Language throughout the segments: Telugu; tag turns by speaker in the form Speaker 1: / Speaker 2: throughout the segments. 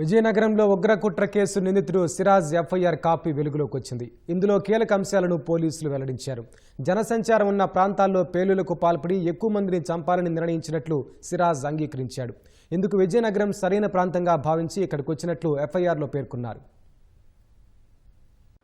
Speaker 1: విజయనగరంలో ఉగ్రకుట్ర కేసు నిందితుడు సిరాజ్ ఎఫ్ఐఆర్ కాపీ వెలుగులోకి వచ్చింది. ఇందులో కీలక అంశాలను పోలీసులు వెల్లడించారు. జనసంచారం ఉన్న ప్రాంతాల్లో పేలులకు పాల్పడి ఎక్కువ మందిని చంపాలని నిర్ణయించినట్లు సిరాజ్ అంగీకరించాడు. ఇందుకు విజయనగరం సరైన ప్రాంతంగా భావించి ఇక్కడికి వచ్చినట్లు ఎఫ్ఐఆర్లో పేర్కొన్నారు.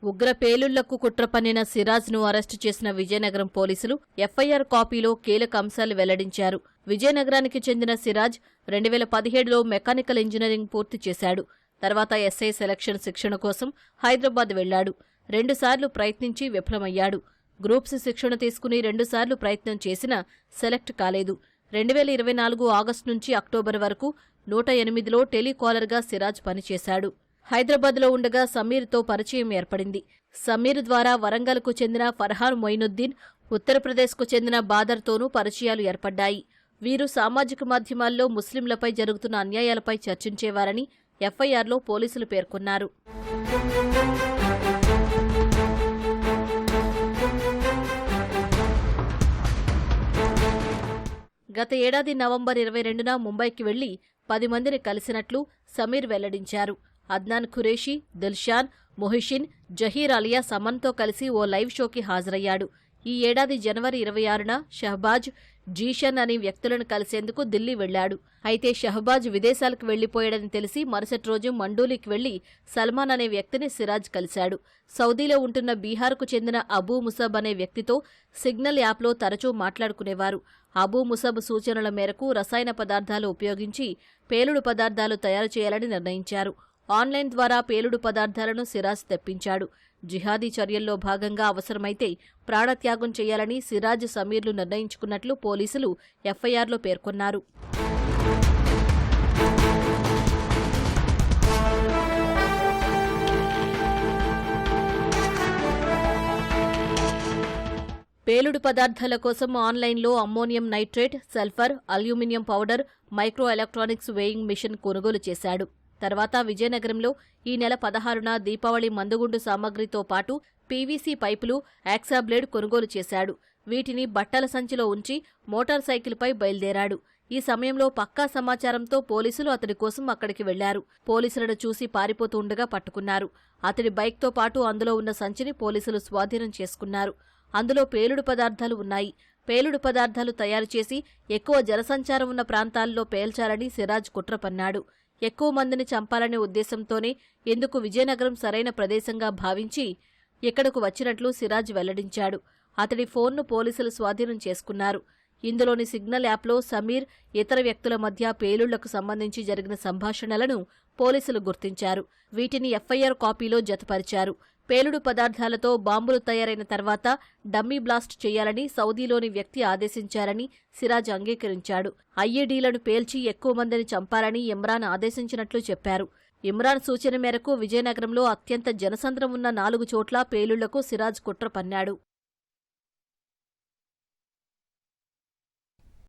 Speaker 2: ఉగ్ర పేలుళ్ళకు కుట్ర పన్నిన సిరాజ్ను అరెస్టు చేసిన విజయనగరం పోలీసులు ఎఫ్ఐఆర్ కాపీలో కీలక అంశాలు వెల్లడించారు. విజయనగరానికి చెందిన సిరాజ్ రెండు వేల పదిహేడులో మెకానికల్ ఇంజనీరింగ్ పూర్తి చేశాడు. తర్వాత ఎస్ఐ సెలక్షన్ శిక్షణ కోసం హైదరాబాద్ వెళ్ళాడు. రెండుసార్లు ప్రయత్నించి విఫలమయ్యాడు. గ్రూప్స్ శిక్షణ తీసుకుని రెండుసార్లు ప్రయత్నం చేసినా సెలెక్ట్ కాలేదు. రెండు వేల ఇరవై నాలుగు ఆగస్టు నుంచి అక్టోబర్ వరకు నూట ఎనిమిదిలో టెలికాలర్గా సిరాజ్ పనిచేశాడు. హైదరాబాద్లో ఉండగా సమీర్తో పరిచయం ఏర్పడింది. సమీర్ ద్వారా వరంగల్కు చెందిన ఫర్హాన్ మొయినుద్దీన్ ఉత్తరప్రదేశ్కు చెందిన బాదర్తోనూ పరిచయాలు ఏర్పడ్డాయి. వీరు సామాజిక మాధ్యమాల్లో ముస్లింలపై జరుగుతున్న అన్యాయాలపై చర్చించేవారని ఎఫ్ఐఆర్లో పోలీసులు పేర్కొన్నారు. గత ఏడాది నవంబర్ ఇరవై రెండున ముంబైకి వెళ్ళి పది మందిని కలిసినట్లు సమీర్ వెల్లడించారు. అద్నాన్ ఖురేషీ దిల్షాన్ మొహిషిన్ జహీర్ అలియా సమన్తో కలిసి ఓ లైవ్ షోకి హాజరయ్యాడు. ఈ ఏడాది జనవరి ఇరవై ఆరున షహబాజ్ జీషన్ అనే వ్యక్తులను కలిసేందుకు ఢిల్లీ వెళ్ళాడు అయితే షహబాజ్ విదేశాలకు వెళ్ళిపోయాడని తెలిసి మరుసటి రోజు మండూలికి వెళ్ళి సల్మాన్ అనే వ్యక్తిని సిరాజ్ కలిశాడు. సౌదీలో ఉంటున్న బీహార్కు చెందిన అబూ ముసబ్ అనే వ్యక్తితో సిగ్నల్ యాప్లో తరచూ మాట్లాడుకునేవారు. అబూ ముసబ్ సూచనల మేరకు రసాయన పదార్థాలు ఉపయోగించి పేలుడు పదార్థాలు తయారు చేయాలని నిర్ణయించారు. ఆన్లైన్ ద్వారా పేలుడు పదార్థాలను సిరాజ్ తెప్పించాడు. జిహాదీ చర్యల్లో భాగంగా అవసరమైతే ప్రాణత్యాగం చేయాలని సిరాజ్ సమీర్లు నిర్ణయించుకున్నట్లు పోలీసులు ఎఫ్ఐఆర్లో పేర్కొన్నారు. పేలుడు పదార్థాల కోసం ఆన్లైన్లో ammonium nitrate sulphur aluminium powder micro electronics weighing machine కొనుగోలు చేశాడు. తర్వాత విజయనగరంలో ఈ నెల పదహారున దీపావళి మందుగుండు సామగ్రితో పాటు పీవీసీ పైపులు యాక్సాబ్లేడ్ కొనుగోలు చేశాడు. వీటిని బట్టల సంచిలో ఉంచి మోటార్ సైకిల్పై బయలుదేరాడు. ఈ సమయంలో పక్కా సమాచారంతో పోలీసులు అతడి కోసం అక్కడికి వెళ్ళారు. పోలీసులను చూసి పారిపోతూ ఉండగా పట్టుకున్నారు. అతడి బైక్తో పాటు అందులో ఉన్న సంచిని పోలీసులు స్వాధీనం చేసుకున్నారు. అందులో పేలుడు పదార్థాలు ఉన్నాయి. పేలుడు పదార్థాలు తయారు చేసి ఎక్కువ జనసంచారం ఉన్న ప్రాంతాల్లో పేల్చాలని సిరాజ్ కుట్ర పన్నాడు ఎక్కువ మందిని చంపాలనే ఉద్దేశంతోనే ఎందుకు విజయనగరం సరైన ప్రదేశంగా భావించి ఇక్కడకు వచ్చినట్లు సిరాజ్ వెల్లడించాడు. అతడి ఫోన్ను పోలీసులు స్వాధీనం చేసుకున్నారు. ఇందులోని సిగ్నల్ యాప్లో సమీర్ ఇతర వ్యక్తుల మధ్య పేలుళ్ళకు సంబంధించి జరిగిన సంభాషణలను పోలీసులు గుర్తించారు. వీటిని ఎఫ్ఐఆర్ కాపీలో జతపరిచారు. పేలుడు పదార్థాలతో బాంబులు తయారైన తర్వాత డమ్మీ బ్లాస్ట్ చేయాలని సౌదీలోని వ్యక్తి ఆదేశించారని సిరాజ్ అంగీకరించాడు. ఐఈడీలను పేల్చి ఎక్కువ మందిని చంపాలని ఇమ్రాన్ ఆదేశించినట్లు చెప్పారు. ఇమ్రాన్ సూచన మేరకు విజయనగరంలో అత్యంత జనసంద్రం ఉన్న నాలుగు చోట్ల పేలుళ్ళకు సిరాజ్ కుట్ర పన్నాడు.